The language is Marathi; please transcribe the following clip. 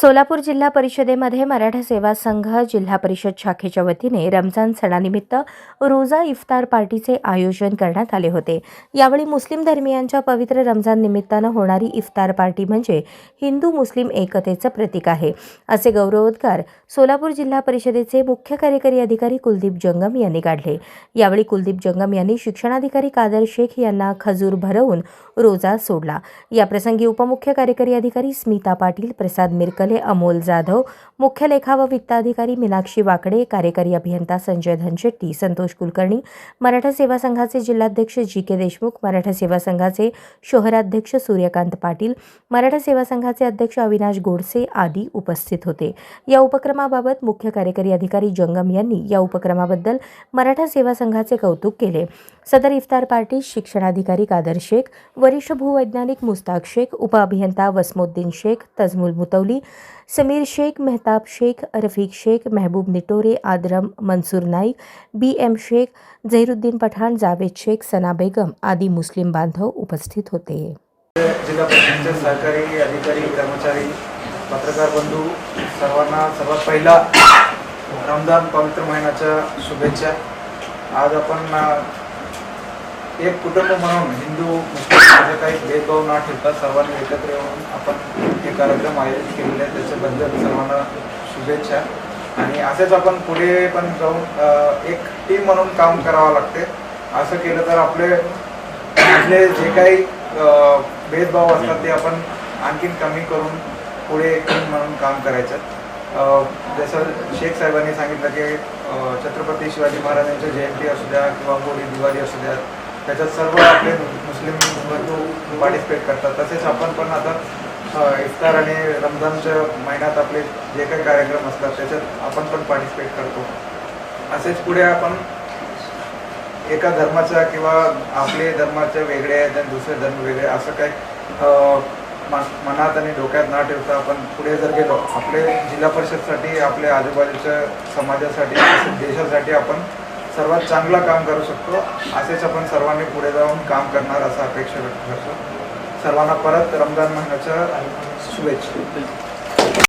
सोलापूर जिल्हा परिषदेमध्ये मराठा सेवा संघ जिल्हा परिषद शाखेच्या वतीने रमजान सणानिमित्त रोजा इफ्तार पार्टीचे आयोजन करण्यात आले होते. यावेळी मुस्लिम धर्मियांच्या पवित्र रमजान निमित्तानं होणारी इफ्तार पार्टी म्हणजे हिंदू मुस्लिम एकतेचं प्रतीक आहे. असे गौरवोद्गार सोलापूर जिल्हा परिषदेचे मुख्य कार्यकारी अधिकारी कुलदीप जंगम यांनी काढले. यावेळी कुलदीप जंगम यांनी शिक्षणाधिकारी कादर शेख यांना खजूर भरवून रोजा सोडला. याप्रसंगी उपमुख्य कार्यकारी अधिकारी स्मिता पाटील प्रसाद मिरकले अमोल जाधव मुख्य लेखा व वित्ताधिकारी मीनाक्षी वाकडे कार्यकारी अभियंता संजय धनशेट्टी संतोष कुलकर्णी मराठा सेवा संघाचे जिल्हाध्यक्ष जी के देशमुख मराठा सेवा संघाचे शहराध्यक्ष सूर्यकांत पाटील मराठा सेवा संघाचे अध्यक्ष अविनाश गोडसे आदी उपस्थित होते. या उपक्रमाबाबत मुख्य कार्यकारी अधिकारी जंगम यांनी या उपक्रमाबद्दल मराठा सेवा संघाचे कौतुक केले. सदर इफ्तार पार्टी शिक्षणाधिकारी कादर शेख वरिष्ठ भूवैज्ञानिक मुस्ताक शेख उपअभियंता वसमुद्दीन शेख तजमुल मुतौली समीर शेख मेहताब शेख रफीक शेख महबूब निटोरे आदरम मंसूर नाईक बी एम शेख झैरुद्दीन पठाण जावेद शेख सना बेगम आदी मुस्लिम बांधव उपस्थित होते. जिल्हा परिषदेचे अधिकारी कर्मचारी पत्रकार बंधू सर्वांना सर्वात पहिला रमजान पवित्र महिन्याच्या शुभेच्छा. आज आपण एक कुटुंब म्हणून हिंदू मुस्लिम असे काही भेदभाव न ठेवता सर्वांनी एकत्र येऊन आपण हे कार्यक्रम आयोजित केलेले आहे त्याच्याबद्दल सर्वांना शुभेच्छा. आणि असेच आपण पुढे पण जाऊन एक टीम म्हणून काम करावं लागते. असं केलं तर आपले आपले जे काही भेदभाव असतात ते आपण आणखीन कमी करून पुढे एक टीम म्हणून काम करायचं जसं शेख साहेबांनी सांगितलं की छत्रपती शिवाजी महाराजांच्या जयंती असू द्या किंवा होळी दिवाळी असू द्या त्याच्यात सर्व आपले मुस्लिम बंधू पार्टिसिपेट करतात. तसेच आपण पण आता इफ्तार आणि रमजानच्या महिन्यात आपले जे काही कार्यक्रम असतात त्याच्यात आपण पण पार्टिसिपेट करतो. असेच पुढे आपण एका धर्माच्या किंवा आपले धर्माचे वेगळे आहेत आणि दुसरे धर्म वेगळे असं काही मनात आणि डोक्यात ना ठेवता आपण पुढे जर गेलो आपले जिल्हा परिषदसाठी आपल्या आजूबाजूच्या समाजासाठी देशासाठी आपण सर्वात चांगलं काम करू शकतो. असेच आपण सर्वांनी पुढे जाऊन काम करणार असं अपेक्षा व्यक्त करतो. सर्वांना परत रमजान महिन्याच्या शुभेच्छा.